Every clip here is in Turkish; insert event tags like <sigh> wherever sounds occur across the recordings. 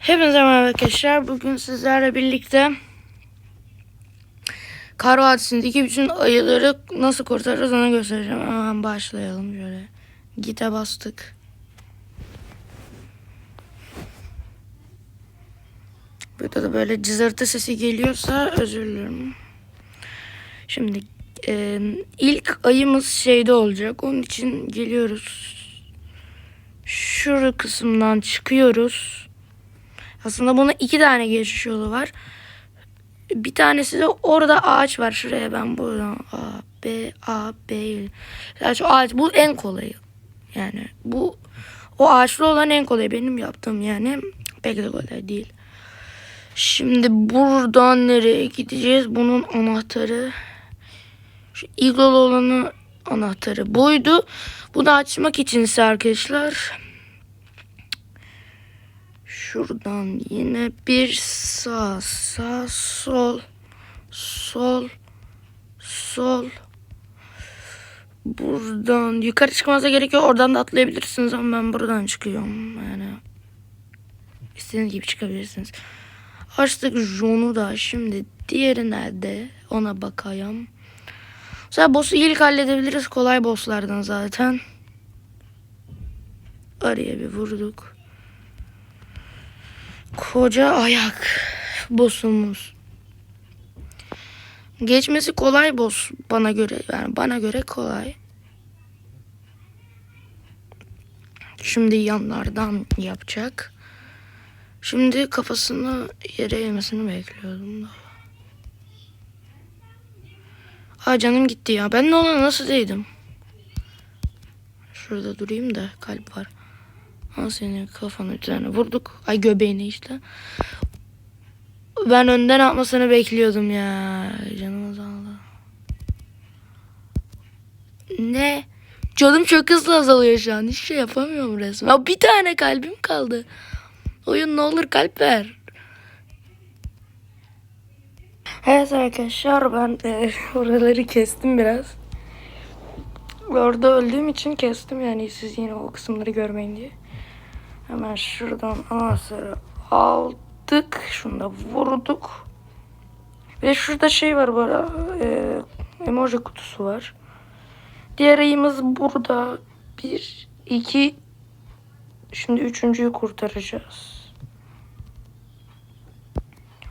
Hepinize merhaba arkadaşlar. Bugün sizlerle birlikte Kar Vadisi'ndeki bütün ayıları nasıl kurtarırız onu göstereceğim. Hemen başlayalım şöyle. Gite bastık. Burada da böyle cızırtı sesi geliyorsa özür dilerim. Şimdi e, ilk ayımız şeyde olacak. Onun için geliyoruz. Şu kısımdan çıkıyoruz. Aslında bunun iki tane geçiş yolu var. Bir tanesi de orada ağaç var. Şuraya ben buradan A, B, A, B. Yani şu ağaç bu en kolayı. Yani bu o ağaçlı olan en kolay. Benim yaptığım yani pek de kolay değil. Şimdi buradan nereye gideceğiz? Bunun anahtarı şu Eagle olanı anahtarı buydu. Bunu açmak için ise arkadaşlar Şuradan yine bir sağ, sağ, sol, sol, sol. Buradan yukarı çıkmanıza gerek yok. Oradan da atlayabilirsiniz ama ben buradan çıkıyorum. Yani istediğiniz gibi çıkabilirsiniz. Açtık Jon'u da şimdi diğeri nerede ona bakayım. Mesela boss'u ilk halledebiliriz. Kolay bosslardan zaten. Araya bir vurduk. Koca ayak boss'umuz. Geçmesi kolay boss bana göre yani bana göre kolay. Şimdi yanlardan yapacak. Şimdi kafasını yere yemesini bekliyordum da. Aa canım gitti ya. Ben de ona nasıl değdim? Şurada durayım da kalp var. Ha senin kafanı üzerine vurduk. Ay göbeğine işte. Ben önden atmasını bekliyordum ya. Canım azaldı. Ne? Canım çok hızlı azalıyor şu an. Hiç şey yapamıyorum resmen. Ya bir tane kalbim kaldı. Oyun ne olur kalp ver. Evet arkadaşlar ben de <laughs> oraları kestim biraz. Orada öldüğüm için kestim yani siz yine o kısımları görmeyin diye. Hemen şuradan anahtarı aldık. Şunu da vurduk. De şurada şey var böyle e, emoji kutusu var. Diğer ayımız burada. Bir, iki, şimdi üçüncüyü kurtaracağız.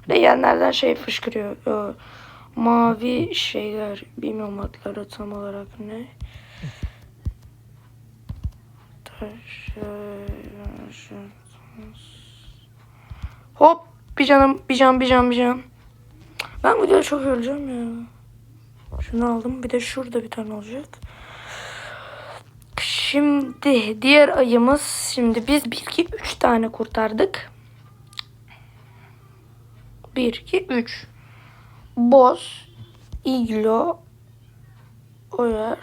Ve yerlerden şey fışkırıyor. O, mavi şeyler. Bilmiyorum adları tam olarak ne. Hop bir canım bir can bir can bir can. Ben bu videoda çok öleceğim ya. Şunu aldım. Bir de şurada bir tane olacak. Şimdi diğer ayımız şimdi biz 1 2 3 tane kurtardık. 1 2 3. Boz, iglo, oyer.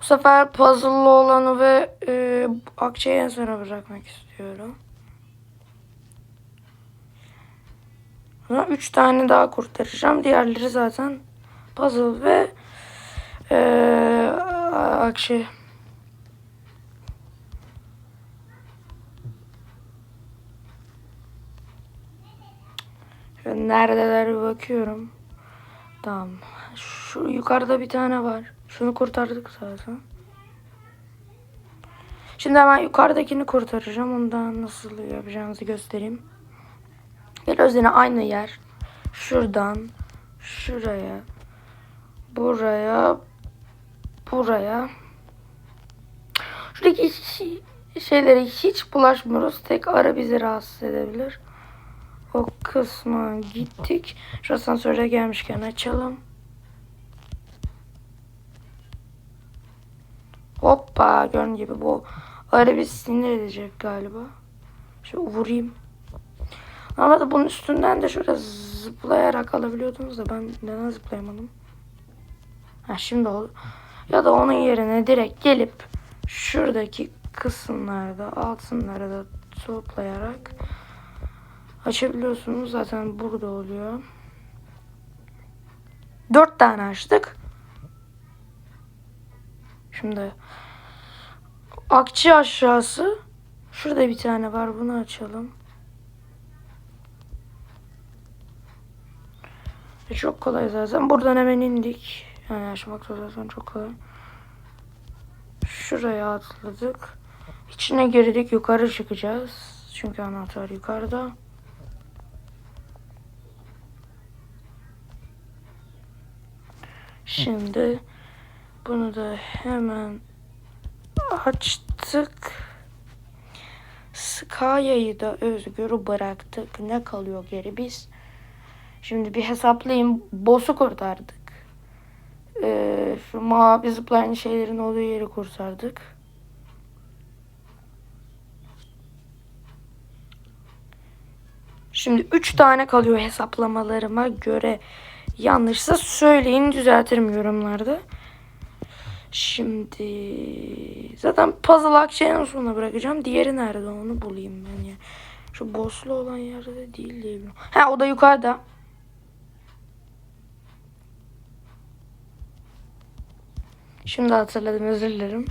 Bu sefer puzzle'lı olanı ve e, akçeyi en sona bırakmak istiyorum. Buna üç tane daha kurtaracağım. Diğerleri zaten puzzle ve e, akçe. Neredeler bir bakıyorum. Tamam. Şu yukarıda bir tane var. Şunu kurtardık zaten. Şimdi hemen yukarıdakini kurtaracağım. Ondan nasıl yapacağınızı göstereyim. Biraz yine aynı yer. Şuradan şuraya buraya buraya şuradaki şeylere hiç bulaşmıyoruz. Tek ara bizi rahatsız edebilir. O kısma gittik. Şu asansöre gelmişken açalım. Hoppa gördüğün gibi bu ara bir sinir edecek galiba. Şöyle vurayım. Ama da bunun üstünden de şöyle zıplayarak alabiliyordunuz da ben neden zıplayamadım? Ha şimdi oldu. Ya da onun yerine direkt gelip şuradaki kısımlarda altınları da toplayarak açabiliyorsunuz. Zaten burada oluyor. Dört tane açtık. Şimdi akçe aşağısı. Şurada bir tane var. Bunu açalım. E çok kolay zaten. Buradan hemen indik. Yani açmak zaten çok kolay. Şuraya atladık. İçine girdik. Yukarı çıkacağız. Çünkü anahtar yukarıda. Şimdi bunu da hemen açtık. Skaya'yı da özgür bıraktık. Ne kalıyor geri biz? Şimdi bir hesaplayayım. Boss'u kurtardık. Ee, şu mavi zıplayan şeylerin olduğu yeri kurtardık. Şimdi 3 tane kalıyor hesaplamalarıma göre. Yanlışsa söyleyin düzeltirim yorumlarda. Şimdi zaten puzzle akçeyi en sona bırakacağım. Diğeri nerede onu bulayım ben ya. Şu bosslu olan yerde değil diye. Ha o da yukarıda. Şimdi hatırladım özür dilerim.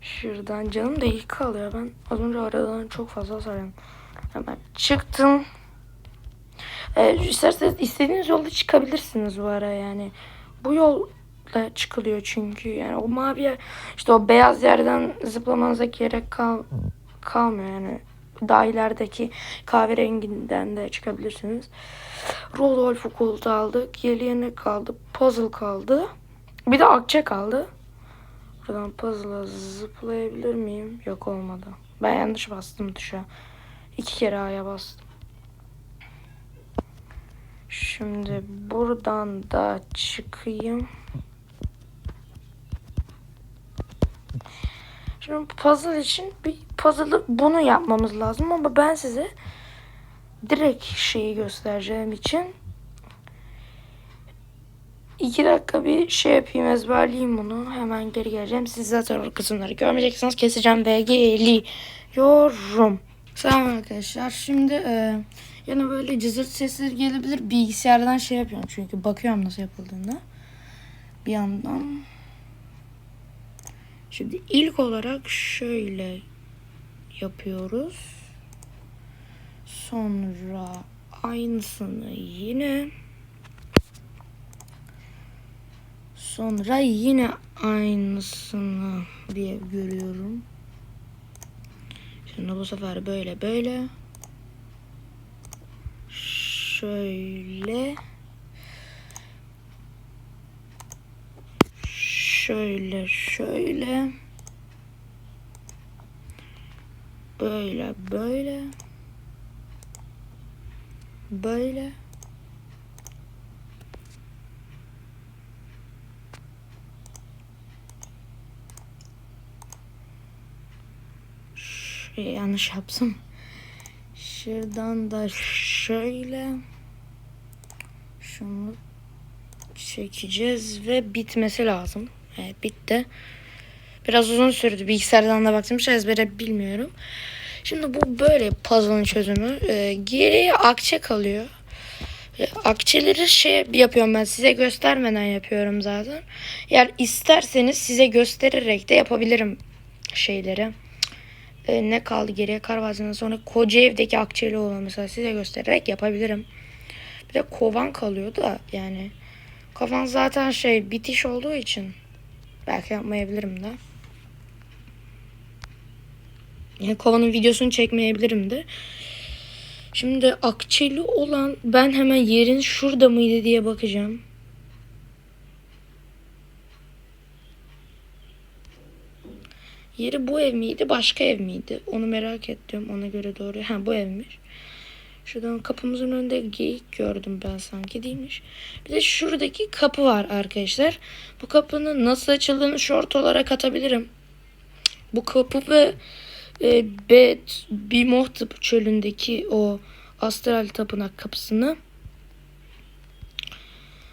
Şuradan canım da ilk kalıyor. Ben az önce aradan çok fazla sarıyorum. Hemen çıktım. Ee, isterseniz istediğiniz yolda çıkabilirsiniz bu ara yani. Bu yolla çıkılıyor çünkü yani o mavi işte o beyaz yerden zıplamanıza gerek kal kalmıyor yani. Daha ilerideki kahverenginden de çıkabilirsiniz. Rodolfo koltuğu aldık. Yeliyene kaldı. Puzzle kaldı. Bir de akçe kaldı. Buradan puzzle'a zıplayabilir miyim? Yok olmadı. Ben yanlış bastım tuşa. İki kere A'ya bastım. Şimdi buradan da çıkayım. Şimdi puzzle için bir puzzle'ı bunu yapmamız lazım ama ben size direkt şeyi göstereceğim için iki dakika bir şey yapayım ezberleyeyim bunu. Hemen geri geleceğim. Siz zaten o kısımları görmeyeceksiniz. Keseceğim ve geliyorum. Selam arkadaşlar. Şimdi e, yine böyle cızırt sesleri gelebilir. Bilgisayardan şey yapıyorum çünkü bakıyorum nasıl yapıldığını. Bir yandan. Şimdi ilk olarak şöyle yapıyoruz. Sonra aynısını yine Sonra yine aynısını diye görüyorum. Şimdi bu sefer böyle böyle. Şöyle. Şöyle şöyle. Böyle böyle. Böyle. Şuraya yanlış yaptım. Şuradan da şöyle şunu çekeceğiz ve bitmesi lazım. Evet bitti. Biraz uzun sürdü. Bilgisayardan da baktım. Hiç ezbere bilmiyorum. Şimdi bu böyle puzzle'ın çözümü. Ee, geriye akçe kalıyor. Ee, akçeleri şey yapıyorum ben size göstermeden yapıyorum zaten. Eğer isterseniz size göstererek de yapabilirim şeyleri. Ee, ne kaldı geriye Karvazı'ndan sonra koca evdeki akçeli olan mesela size göstererek yapabilirim. Bir de kovan kalıyor da yani. Kovan zaten şey bitiş olduğu için belki yapmayabilirim de. Yani kovanın videosunu çekmeyebilirim de. Şimdi akçeli olan ben hemen yerin şurada mıydı diye bakacağım. Yeri bu ev miydi başka ev miydi? Onu merak ettim ona göre doğru. Ha bu evmiş. Şuradan kapımızın önünde geyik gördüm ben sanki değilmiş. Bir de şuradaki kapı var arkadaşlar. Bu kapının nasıl açıldığını short olarak atabilirim. Bu kapı ve e, Bet Bimohtap çölündeki o astral tapınak kapısını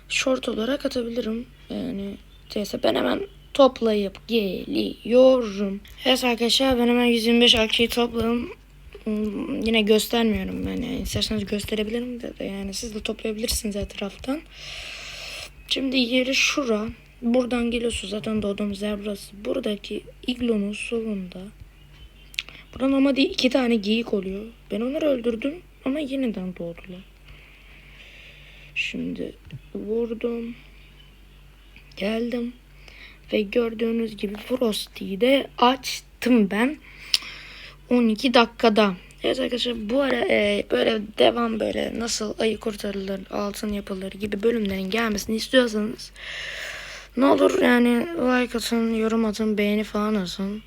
short olarak atabilirim. Yani neyse ben hemen toplayıp geliyorum. Evet arkadaşlar ben hemen 125 akçeyi topladım. Hmm, Yine göstermiyorum yani. İsterseniz gösterebilirim de, yani siz de toplayabilirsiniz etraftan. Şimdi yeri şura. Buradan geliyorsunuz zaten doğduğumuz yer burası. Buradaki iglonun solunda. Buradan ama değil iki tane geyik oluyor. Ben onları öldürdüm ama yeniden doğdular. Şimdi vurdum. Geldim. Ve gördüğünüz gibi Frosty'yi de açtım ben. 12 dakikada. Evet arkadaşlar bu ara e, böyle devam böyle nasıl ayı kurtarılır, altın yapılır gibi bölümlerin gelmesini istiyorsanız ne olur yani like atın, yorum atın, beğeni falan atın.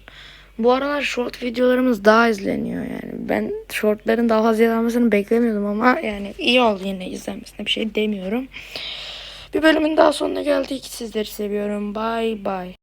Bu aralar short videolarımız daha izleniyor yani. Ben shortların daha fazla izlenmesini beklemiyordum ama yani iyi oldu yine izlenmesine bir şey demiyorum. Bir bölümün daha sonuna geldik. Sizleri seviyorum. Bye bye.